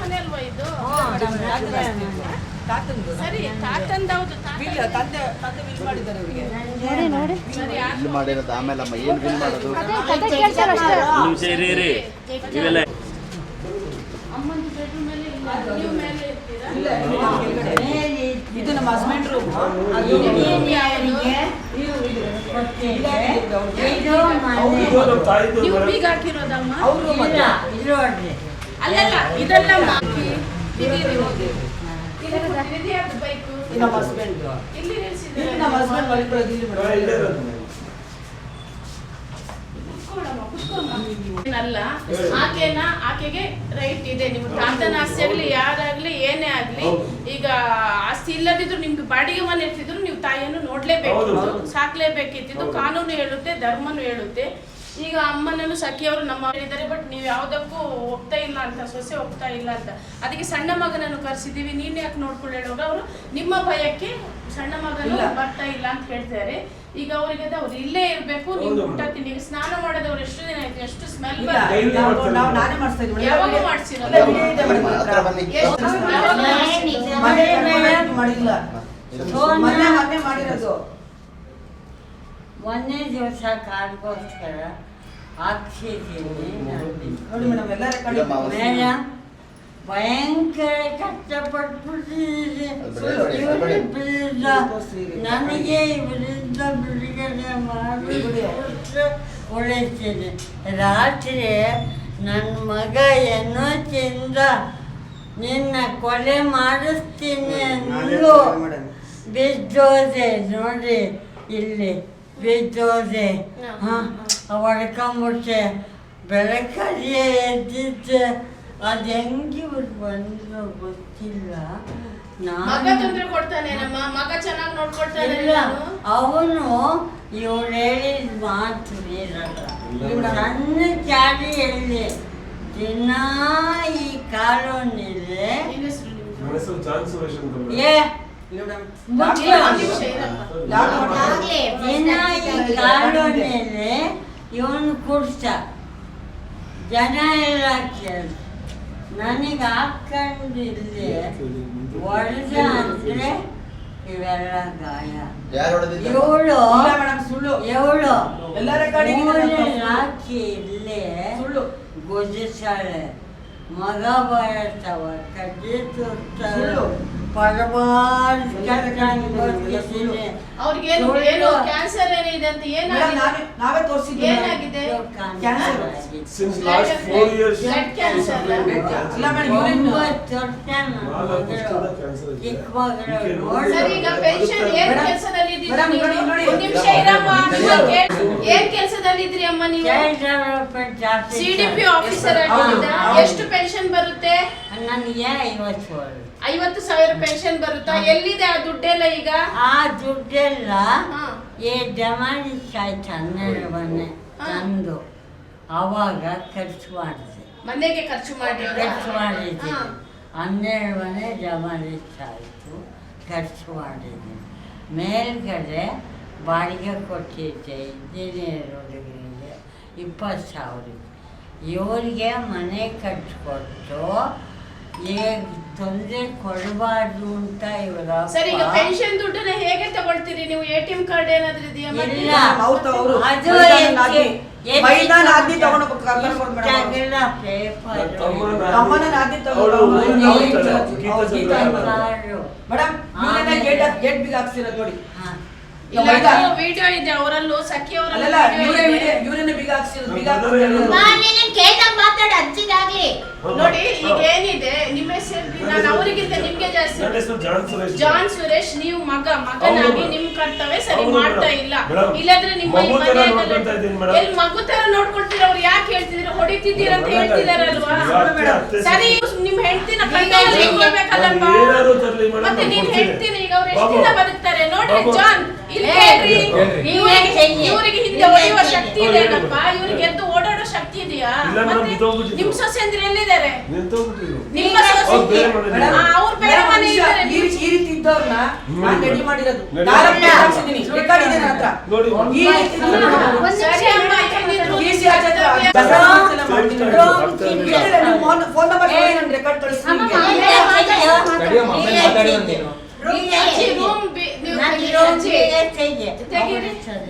ಮನೆ ಅಲ್ವಾ ಇದು ತಾತಂದು ಸರಿ ತಂದೆ ತಂದೆ ಬಿಲ್ ಮಾಡಿದ್ದಾರೆ ಅವರಿಗೆ ನೋಡಿ ನೋಡಿ. ಸರಿ ಬಿಲ್ ಮಾಡಿರೋದು ಆಮೇಲೆ ಅಮ್ಮ ಏನು ಬಿಲ್ ಮಾಡೋದು? ಇವೆಲ್ಲ ಅಮ್ಮನ ಬೆಡ್ರೂಮ್ ಮೇಲೆ ಇಲ್ಲ ನೀವು ಮೇಲೆ ಇರ್ತೀರಾ ಇಲ್ಲ ಕೆಳಗಡೆ. ಇದು ನಮ್ಮ ಹಸ್ಬೆಂಡ್ ರೂಮ್ ಅದು ನೀವು ಬೀಗ ಹಾಕಿರೋದಮ್ಮ? ಅವರು ಅಲ್ಲಲ್ಲ ಇದೆಲ್ಲ ಇಲ್ಲಿ ಹಸ್ಬೆಂಡ್ ನಮ್ಮ ಹಸ್ಬೆಂಡ್ ಮಲ್ಕೊಳ್ಳೋದು ಇಲ್ಲಿ ಏನಲ್ಲ ಆಕೆನ ಆಕೆಗೆ ರೈಟ್ ಇದೆ. ನಿಮ್ಮ ತಾತನ ಆಸ್ತಿ ಆಗ್ಲಿ ಯಾರಾಗ್ಲಿ ಏನೇ ಆಗ್ಲಿ ಈಗ ಆಸ್ತಿ ಇಲ್ಲದಿದ್ರು ನಿಮ್ಗೆ ಬಾಡಿಗೆ ಮನೆ ಇರ್ತಿದ್ರು ನೀವು ತಾಯಿಯನ್ನು ನೋಡ್ಲೇಬೇಕಿತ್ತು ಸಾಕ್ಲೇಬೇಕಿತ್ತು. ಕಾನೂನು ಹೇಳುತ್ತೆ ಧರ್ಮನು ಹೇಳುತ್ತೆ. ಈಗ ಅಮ್ಮನನ್ನು ಸಖಿಯವರು ನಮ್ಮ ಹೇಳಿದ್ದಾರೆ ಬಟ್ ನೀವು ಯಾವುದಕ್ಕೂ ಹೋಗ್ತಾ ಇಲ್ಲ ಅಂತ ಸೊಸೆ ಹೋಗ್ತಾ ಇಲ್ಲ ಅಂತ. ಅದಕ್ಕೆ ಸಣ್ಣ ಮಗನನ್ನು ಕರೆಸಿದೀವಿ ನೀನ್ ಯಾಕೆ ನೋಡ್ಕೊಂಡು ಹೇಳೋರು ಅವರು ನಿಮ್ಮ ಭಯಕ್ಕೆ ಸಣ್ಣ ಮಗನು. ಬರ್ತಾ ಇಲ್ಲ ಅಂತ ಹೇಳ್ತಾರೆ. ಈಗ ಅವರಿಗೆ ಅವ್ರು ಇಲ್ಲೇ ಇರ್ಬೇಕು ನೀವು ಊಟ ತಿಂಡಿ ಸ್ನಾನ ಎಷ್ಟು ಸ್ಮೆಲ್ ನಾವು- ನಾನೇ ಮಾಡಿಸ್ತಾ ಇದ್ವಿ ಯಾವಾಗ. ಮಾಡ್ಸಿರೋದು? ಎಷ್ಟು? ಮನೆ ಮಾಡಿಲ್ಲ. ಮೊನ್ನೆ ಮೊನ್ನೆ ಮಾಡಿರೋದು. ಮೊನ್ನೆ ದಿವಸ ಕಾರ್ಗೋಸ್ಕರ ಹಾಕ್ಸಿದ್ದೀನಿ ನೋಡಿ ಮೇಡಮ್ ಎಲ್ಲ ರೆಕಾರ್ಡ್ ಭಯಂಕರ ಕಷ್ಟಪಟ್ಬಿಟ್ಟಿದ್ದೀನಿ ಬಿಡಿ. ಇವರಿಬ್ಬರಿಂದ ನನಗೆ ಇವರಿಂದ ಬಿಡುಗಡೆ ಮಾಡಿ ಉಳಿತೀನಿ ರಾತ್ರಿ ನನ್ನ ಮಗ ಏನೋ ತಿಂದ. ನಿನ್ನ ಕೊಲೆ ಮಾಡಿಸ್ತೀನಿ ಅಂದ್ಲು. ಬಿದ್ದೋದೆ ನೋಡಿ ಇಲ್ಲಿ ಬಿದ್ದೋದೆ. ಹಾಂ ಹೊಡ್ಕೊಂಬಿಟ್ಟೆ. ಬೆಳಕಲ್ಲಿ ಎದ್ದಿದ್ದೆ. ಅದು ಹೆಂಗೆ ಇವ್ರು ಬಂದ್ರು ಗೊತ್ತಿಲ್ಲ. ನಾನು ಅವನು ಇವಳು ಹೇಳಿದ ಮಾತು ಇರಲ್ಲ ಸಣ್ಣ ಚಾಡಿಯಲ್ಲಿ ದಿನ ಈ ಕಾಲೋನಿಲಿ ನಿನ್ನ? ನನ್ನ. ಏ ದಿನ ಈ ಕಾಲೋನಿಲಿ ಇವನು ಕುಡ್ಸ ಜನ ಎಲ್ಲ ಕೇಳಿ ನನಗೆ ಹಾಕೊಂಡಿಲ್ಲ ಒಳ್ಳೆ ಅಂದ್ರೆ ಇವೆಲ್ಲ ಗಾಯ ಯಾರು ಹೊಡೆದಿದ್ದು? ಇವಳು ಇಲ್ಲ ಮೇಡಮ್ ಸುಳ್ಳು. ಇವಳು ಎಲ್ಲ ರೆಕಾರ್ಡಿಂಗ್ ಇದೆ ಮೂಲೆ ಇಲ್ಲೇ ಸುಳ್ಳು. ಗುಜಿಸಾಳೆ ಮಗ ಬಯಸ್ತವ ಕಡ್ಡಿ ಸುಳ್ಳು. ಅವ್ರಿಗೇನು. ಏನು ಕ್ಯಾನ್ಸರ್ ಏನಿದೆ ಅಂತ ಏನಾಗಿದೆ ನಾವೇ ತೋರಿಸಿದ್ವಿ ಏನಾಗಿದೆ. Since last four years. ಇಲ್ಲ ಮೇಡಮ್ ಯೂರಿನ್ ಸರ್ ಈಗ ಪೆನ್ಷನ್ ಏನ್ ಕೆಲಸದಲ್ಲಿ ಇದ್ದೀರಿ ಮೇಡಮ್, ನೀವು? ನೋಡಿ, ನೋಡಿ. ಒಂದ್ ನಿಮಿಷ ಇರಮ್ಮ ನೀವು ಕೇಳ್- ಏನ್ ಕೆಲಸದಲ್ಲಿ ಇದ್ರಿ ಅಮ್ಮ ನೀವು ಚೈಲ್ಡ್ ಡೆವಲಪ್ಮೆಂಟ್ ಜಾಸ್ತಿ ಸಿಡಿಪಿ ಆಫೀಸರ್ ಆಗಿದ್ದ. ಎಷ್ಟು ಪೆನ್ಷನ್ ನನಗೆ ಐವತ್ತು ಸಾವಿರ? ಐವತ್ತು ಸಾವಿರ ಪೆನ್ಷನ್ ಬರುತ್ತಾ? ಎಲ್ಲಿದೆ ಆ ದುಡ್ಡೆಲ್ಲ ಈಗ? ಆ ದುಡ್ಡೆಲ್ಲ ಏ ಆಯ್ತು ಹನ್ನೆರಡು ಮನೆ. ತಂದು ಅವಾಗ ಖರ್ಚು ಮಾಡಿದೆ. ಮನೆಗೆ ಖರ್ಚು ಮಾಡಿ ಖರ್ಚು ಮಾಡಿದ್ದೀನಿ. ಹನ್ನೆರಡು ಮನೆ ಜಮಾಯಿಸ್ ಆಯಿತು ಖರ್ಚು ಮಾಡಿದ್ದೀನಿ. ಮೇಲ್ಗಡೆ ಬಾಡಿಗೆ ಕೊಟ್ಟಿದ್ದೆ ಇಂಜಿನಿಯರ್ ಹುಡುಗರಿಗೆ ಇಪ್ಪತ್ತು ಸಾವಿರ. ಇವರಿಗೆ ಮನೆ ಕಟ್ಕೊಟ್ಟು ಈಗ ತೊಂದರೆ ಕೊಡಬಾರ್ದು ಅಂತ ಇವರ ಸರಿ ಈಗ ಪೆನ್ಷನ್ ದುಡ್ಡನ್ನ ಹೇಗೆ ತಗೊಳ್ತೀರಿ? ನೀವು ಎಟಿಎಂ ಟಿ ಎಂ ಕಾರ್ಡ್ ಏನಾದ್ರೂ ಇದೆಯಾ ಮತ್ತೆ? ಇಲ್ಲ. ಅವ್ರು ತ- ಅವ್ರು ಅದು ಮೈದಾನ ನಾದಿ ಎಲ್ಲಿ- ಮೈದಾನ ನಾದಿ ತಗೊಂಡು ಕರ್ಕೊಂಡು ಮೇಡಮ್ ಅವ್ರು. ಇಷ್ಟಾಗೆಲ್ಲ paper ನನ್ನ ತಮ್ಮನ ತಮ್ಮನ ನಾದಿ ತಗೊಂಡು ಅವ್ರು ಊರಲ್ಲಿ ಅವ್ರು ಇರ್ತಾಳೆ, ಅವ್ರು ಗೀತಾ ಗೀತಾ ಚಂದ್ರ ಮೇಡಮ್ ಇವರನ್ನ ಗೇಟ್ ಗೇಟ್ ಬಿಗ್ ಹಾಕ್ಸಿರೋದು ನೋಡಿ. ಹಾ. ವಿಡಿಯೋ ಇದೆ ಅವರಲ್ಲೂ ಸಖಿ ಅಲ್ಲಲ್ಲ ಇವರೇ ಅವರಲ್ಲ ಇವರನ್ನ ಬಿಗ್ ಹಾಕ್ಸಿರೋದು ಬಿಗ್ ನೀನು ಕೇಳ್ದಂಗ್ ಮಾತಾಡ ಅಜ್ಜಿಗಾಗ್ಲಿ ನೋಡಿ ಈಗ ಏನಿದೆ ನಿಮ್ಮ ಹೆಸರು ನಾನು ಅವರಿಗಿಂತ ನಿಮ್ಗೆ ಜಾಸ್ತಿ ಜಾನ್ ಸುರೇಶ್. ನೀವು ಮಗ ಮಗನಾಗಿ ನಿಮ್ಮ ನಿಮ್ ಕರ್ತವ್ಯ ಸರಿ ಮಾಡ್ತಾ ಇಲ್ಲ. ಇಲ್ಲಂದ್ರೆ ನಿಮ್ಮ. ಎಲ್ಲಿ ಮಗು ತರ ನೋಡ್ಕೊಳ್ತೀರ ಅವ್ರು? ಯಾಕೆ ಹೇಳ್ತಿದ್ರು ಹೊಡಿತಿದ್ದೀರ ಅಂತ ಹೇಳ್ತಿದಾರಲ್ವಾ? ಸರಿ ನಿಮ್ ಹೆಂಡ್ತಿನ ಕೈಯಲ್ಲಿ ಮತ್ತೆ ನೀನು ಹೆಂಡ್ತಿನ ಹೇಳ್ತೀನಿ ಈಗ ಅವ್ರು ಎಷ್ಟು. ದಿನ ಬದುಕ್ತಾರೆ? ನೋಡ್ರಿ ಜಾನ್. ಇವ್ರಿಗೆ ಹಿಂದೆ. ಹೊಡೆಯುವ ಶಕ್ತಿ. ಇದೆಯಲ್ಲಪ್ಪ ಇವ್ರಿಗೆ ಎದ್ದು ಓಡಾಡೋ ಶಕ್ತಿ ಇದೆಯಾ? ನಿಮ್ ಸೊಸೆ ಅಂದ್ರೆ ಎಲ್ಲಿದ್ದಾರೆ? ನಿಮ್ಮ ಸೊಸೆ ಅವ್ರು ಬೇರೆ ಮನೆ ಇದ್ದಾರೆ. ಈ ರೀತಿ- ಇದ್ದವ್ರನ್ನ ನಾನು ರೆಡಿ ಮಾಡಿರೋದು. ನಡಿ. ನಾಲ್ಕು ಹಾಕ್ಸಿದ್ದೀನಿ ರೆಕಾರ್ಡ್ ಇದೆ ನನ್ನ ಹತ್ರ. ನೋಡಿ ಈ ರೀತಿ ಫೋನ್ ಫೋನ್ ನಂಬರ್ ಕೊಡಿ, ನಾನು ರೆಕಾರ್ಡ್ ಕಳಿಸ್ತೀನಿ. ರೂಮ್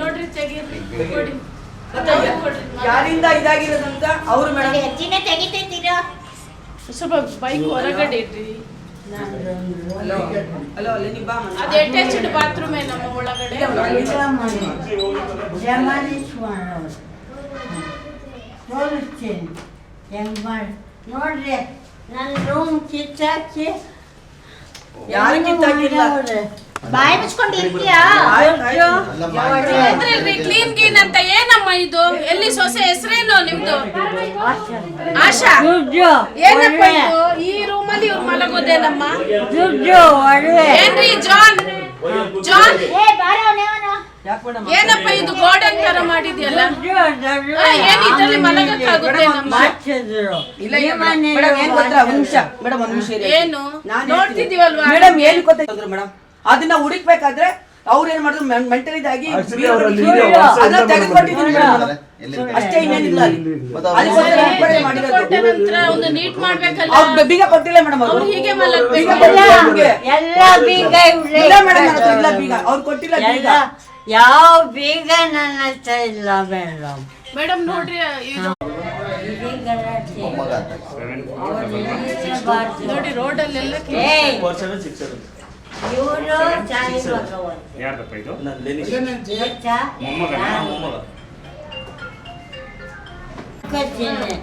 ನೋಡ್ರಿ ತೆಗೀರಿ. ಕೊಡಿ. ಯಾರಿಂದ ಇದಾಗಿರೋದಂತ ಅವರು ಮೇಡಮ್. ಹೆಚ್ಚಿನ ತೆಗಿತೈತಿರೋ ಸ್ವಲ್ಪ ಬೈಕ್ ಹೊರಗಡೆ ಇಡ್ರಿ ಹಲೋ ಹಲೋ ಅಲ್ಲಿ ನೀವು ಬಾ. ಅದು ಅಟ್ಯಾಚ್ಡ್ ಬಾತ್ರೂಮೇ ನಮ್ಮ ಒಳಗಡೆ. ಇಲ್ಲ ಮನೆ. ಜಮಾನಿಸ್ ಮಾಡೋರು ತೋರಿಸ್ತೀನಿ. ಹೆಂಗ್ ಮಾಡಿ ನೋಡ್ರಿ ನನ್ನ ರೂಮ್ ಕಿಚ್ಚಾಕಿ ಯಾರು ಕಿತ್ತಾಕಿಲ್ಲ? ಬಾಯಿ ಮುಚ್ಕೊಂಡು ಇರ್ತೀಯಾ? ಅದ್ರಲ್ರಿ ಕ್ಲೀನ್ ಗೀನ್ ಅಂತ ಏನಮ್ಮ ಇದು? ಎಲ್ಲಿ ಸೊಸೆ ಹೆಸರೇನು ನಿಮ್ದು? ಆಶಾ. ಏನಪ್ಪ. ಇದು? ಈ ರೂಮಲ್ಲಿ ಇವ್ರು ಮಲಗೋದೇನಮ್ಮ? ಏನ್ರಿ ಜಾನ್? ಜಾನ್? ಏನಪ್ಪ ಇದು ಗೋಡನ್ ತರ ಮಾಡಿದ್ಯಲ್ಲ? ಏನಿದ್ರಲ್ಲಿ ಮಲಗಕ್ಕಾಗುತ್ತೆ ಏನ್ ನೋಡ್ತಿದೀವಲ್ವಾ ಮೇಡಮ್ ಏನ್? ಗೊತ್ತಾಯ್ತು ಮೇಡಮ್ ಅದನ್ನ ಹುಡುಕ್ಬೇಕಾದ್ರೆ ಅವ್ರು ಏನ್ ಮಾಡಿದ್ರು ಮೆಂಟಲ್ ಇದಾಗಿ Actually ಬೀಗ ಅವ್ರಲ್ಲಿ ಹೊಡ್ದು ಇದೆ, ವಾಸ ಅದನ್ನ ಅಷ್ಟೇ ಇನ್ನೇನಿಲ್ಲ ಬೀಗ ಕೊಟ್ಟಿಲ್ಲ ಮೇಡಮ್ ಅವ್ರು ಹೀಗೆ ಎಲ್ಲ ಕೊಟ್ಟಿಲ್ಲ ಬೀಗ ಇಲ್ಲ ಮೇಡಮ್ ಇಲ್ಲ ಬೀಗ ಅವ್ರು ಕೊಟ್ಟಿಲ್ಲ ಬೀಗ ಯಾವ ಬೀಗ ನನ್ನ ಹತ್ರ ಇಲ್ಲ ಮೇಡಮ್ ಮೇಡಮ್ ನೋಡ್ರಿ ನೋಡಿ ರೋಡಲ್ಲೆಲ್ಲ ಇವರು ತಾಯಿ ಭಗವಂತ ಯಾರ್ದಪ್ಪ ಇದು ಗೊತ್ತಾ? ಮೊಮ್ಮಗನ ಮೊಮ್ಮಗ ಕತ್ತೀನಿ.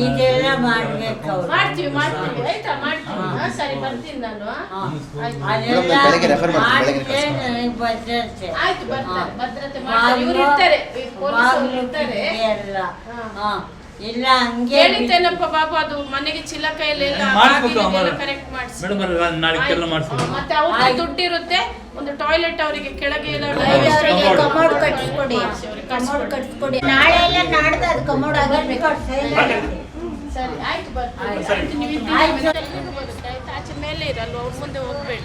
ಇದೆಲ್ಲ ಮಾಡ್ಬೇಕು ಅವ್ರು ಮಾಡ್ತೀವಿ ಮಾಡ್ತೀವಿ ಆಯ್ತಾ ಮಾಡ್ತೀವಿ ಹಾ, ಸರಿ ಬರ್ತೀನಿ ನಾನು ಹಾ. ಆಯ್ತು. ಅದೆಲ್ಲ ಬೆಳಗ್ಗೆ refer ಮಾಡ್ತೀನಿ, ಬೆಳಗ್ಗೆ ಮಾಡಿದ್ರೆ ಕಳ್ಸಿ. ನನಗೆ ಭದ್ರತೆ ಆಯ್ತು ಬರ್ತಾರೆ ಹಾ. ಭದ್ರತೆ ಮಾಡ್ತಾರೆ ಇವ್ರು ಇರ್ತಾರೆ ಈ ಪೊಲೀಸರು ಬಾಗ್ಲು ಇರ್ತಾರೆ ಕಿಟಕಿ ಎಲ್ಲ ಹಾ. ಹಾ. ಇಲ್ಲ ಹಂಗೆ ಹೇಳಿದ್ದೇನಪ್ಪ ಬಾಬು ಅದು ಮನೆಗೆ ಚಿಲಕ ಕೈಯಲ್ಲಿ ಮಾಡಿಸ್ಬೇಕು. ಕರೆಕ್ಟ್ ಮಾಡಿಸಿ ಮೇಡಮ್ ನಾಳೆ ಎಲ್ಲ ಮಾಡಿಸ್ಬೇಕು ಮತ್ತೆ ಅವ್ರಿಗೆ ಆಯ್ತು. ದುಡ್ಡಿರುತ್ತೆ ಒಂದು ಟಾಯ್ಲೆಟ್ ಅವರಿಗೆ ಕೆಳಗೆ ಎಲ್ಲ ಅವರಿಗೆ ಕಮೋಡ್. ಕಟ್ಸ್ಕೊಡಿ ಕಮೋಡ್ ಕಟ್ಸ್ಕೊಡಿ. ನಾಳೆ ನಾಡ್ದು ಅದು ಕಮೋಡ್ ಆಗಿರ್ಬೇಕು ಸರಿ ಆಯ್ತು ಬರ್ತೀನಿ ಆಯ್ತು. ನೀವು? ಆಚೆ ಮೇಲೆ ಇರಲ್ವ ಅವ್ರ ಮುಂದೆ ಹೋಗ್ಬೇಡಿ